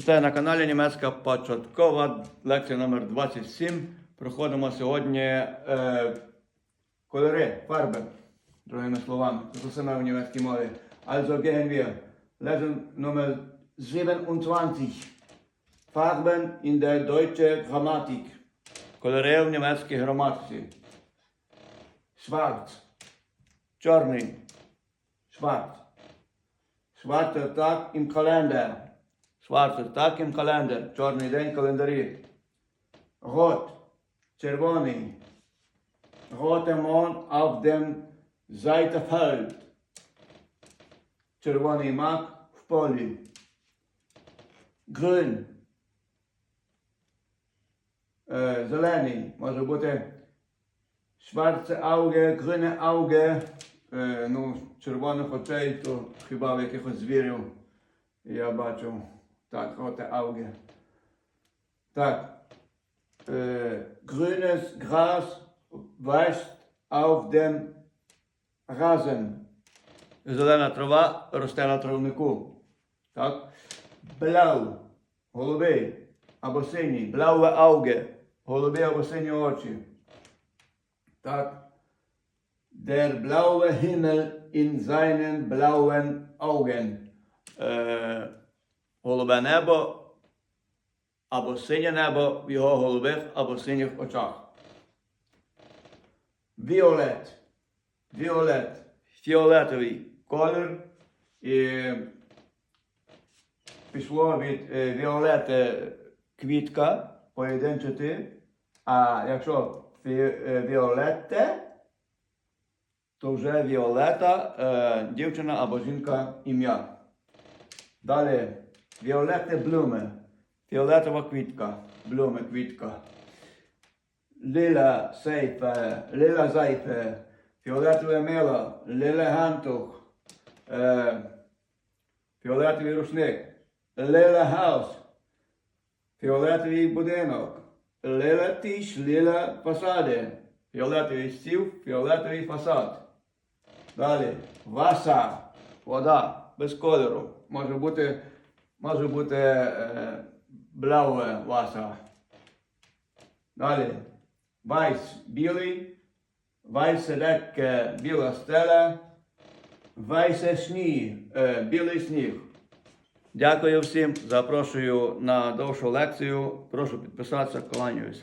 Вітаю на каналі Німецька початкова лекція номер 27. Проходимо сьогодні е, кольори, фарби, другими словами. Це саме в німецькій мові. Also gehen wir. Lesson Nummer 27. Farben in der deutschen Grammatik. Кольори в німецькій граматиці. Schwarz. Чорний. Schwarz. Schwarzer Tag im Kalender. Schwarzer Tag im Kalender. Чорний день календарі. Rot. Червоний. Mond auf dem Червоний мак в полі. Grün. Е, зелений. Може бути Schwarze Auge, grüne Auge, е, ну, червоних очей, то хіба в якихось звірів я бачу так, роте Auge. Так. Е, grünes Gras wächst auf dem Rasen. Зелена трава росте на травнику. Так. Blau, голубий або синій, blaue Auge, голубі або сині очі. Так. Der blaue Himmel in seinen blauen Augen. Е, голубе небо або синє небо в його голубих або синіх очах. Віолет. Віолет. Фіолетовий колір. І пішло від е, віолети квітка поєдинчити. А якщо е, віолетте, то вже Віолета, е, дівчина або жінка ім'я. Далі Віолетте блуми. Фіолетова квітка. Блуми квітка. Ліла сейфе, ліла зайфе, фіолетове мило, ліле гантух, фіолетовий рушник, ліле хаус, фіолетовий будинок, ліле тіш, ліле фасади, фіолетовий стіл, фіолетовий фасад. Далі васа, вода без кольору. Може бути, може бути е, блауе васа. Далі. Вайс білий, вайсе декке біла стеля, вайсе сніг, е, білий сніг. Дякую всім. Запрошую на довшу лекцію. Прошу підписатися, кланяюся.